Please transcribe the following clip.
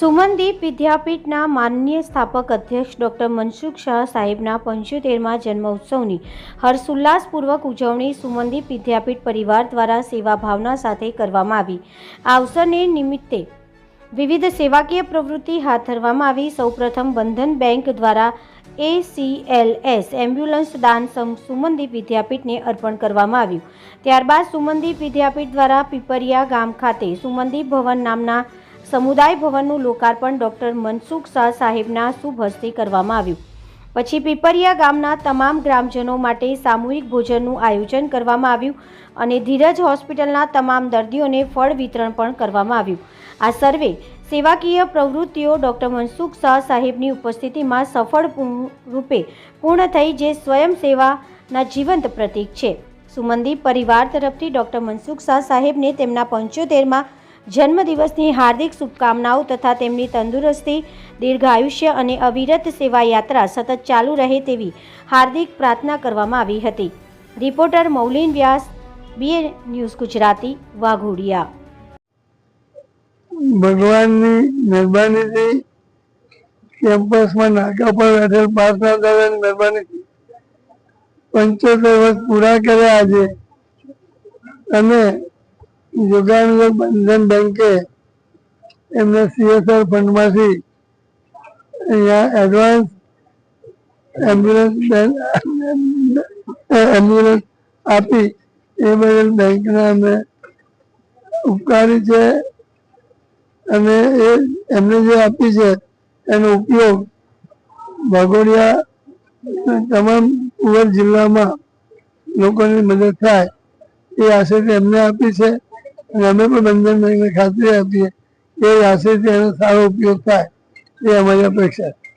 સુમનદીપ વિદ્યાપીઠના માનનીય સ્થાપક અધ્યક્ષ ડૉક્ટર મનસુખ શાહ સાહેબના પંચોતેરમાં જન્મ ઉત્સવની હર્ષોલ્લાસપૂર્વક ઉજવણી સુમનદીપ વિદ્યાપીઠ પરિવાર દ્વારા સેવા ભાવના સાથે કરવામાં આવી. આ અવસરને નિમિત્તે વિવિધ સેવાકીય પ્રવૃત્તિ હાથ ધરવામાં આવી. સૌપ્રથમ બંધન બેંક દ્વારા એસીએલએસ એમ્બ્યુલન્સ દાન સમ સુમનદીપ વિદ્યાપીઠને અર્પણ કરવામાં આવ્યું. ત્યારબાદ સુમનદીપ વિદ્યાપીઠ દ્વારા પીપરિયા ગામ ખાતે સુમનદીપ ભવન નામના સમુદાય ભવનનું લોકાર્પણ ડૉક્ટર મનસુખ શાહ સાહેબના શુભ હસ્તે કરવામાં આવ્યું. પછી પીપરિયા ગામના તમામ ગ્રામજનો માટે સામૂહિક ભોજનનું આયોજન કરવામાં આવ્યું અને ધીરજ હોસ્પિટલના તમામ દર્દીઓને ફળ વિતરણ પણ કરવામાં આવ્યું. આ સર્વે સેવાકીય પ્રવૃત્તિઓ ડૉક્ટર મનસુખ શાહ સાહેબની ઉપસ્થિતિમાં સફળ રૂપે પૂર્ણ થઈ જે સ્વયં સેવાના જીવંત પ્રતીક છે. સુમંદી પરિવાર તરફથી ડૉક્ટર મનસુખ શાહ સાહેબને તેમના પંચોતેરમાં જન્મદિવસની હાર્દિક શુભકામનાઓ તથા તેમની તંદુરસ્તી દીર્ઘાયુષ્ય અને અવિરત સેવા યાત્રા સતત ચાલુ રહે તેવી હાર્દિક પ્રાર્થના કરવામાં આવી હતી. Reporter Maulin Vyas, BA news Gujarati, Waghodia. ભગવાનની મહેરબાનીથી કેમ્પસમાં નાકા પર બેઠેલ પ્રાર્થના દરમિયાન મહેરબાનીથી પંચોતેર વર્ષ પૂરા કર્યા આજે. અને જોગાણું બંધન બેંકે એમને સીએસઆર ફંડમાંથી અહીંયા એડવાન્સ એમ્બ્યુલન્સ એમ્બ્યુલન્સ આપી એ બદલ બેંકને અમે ઉપકારી છે અને એ એમને જે આપી છે એનો ઉપયોગ વાઘોડિયા તમામ પુવર જિલ્લામાં લોકોની મદદ થાય એ આશયથી એમને આપી છે. અમે પણ બંધન બેંકને ખાતરી આપીએ. કે આશયથી એનો સારો ઉપયોગ થાય. એ અમારી અપેક્ષા છે.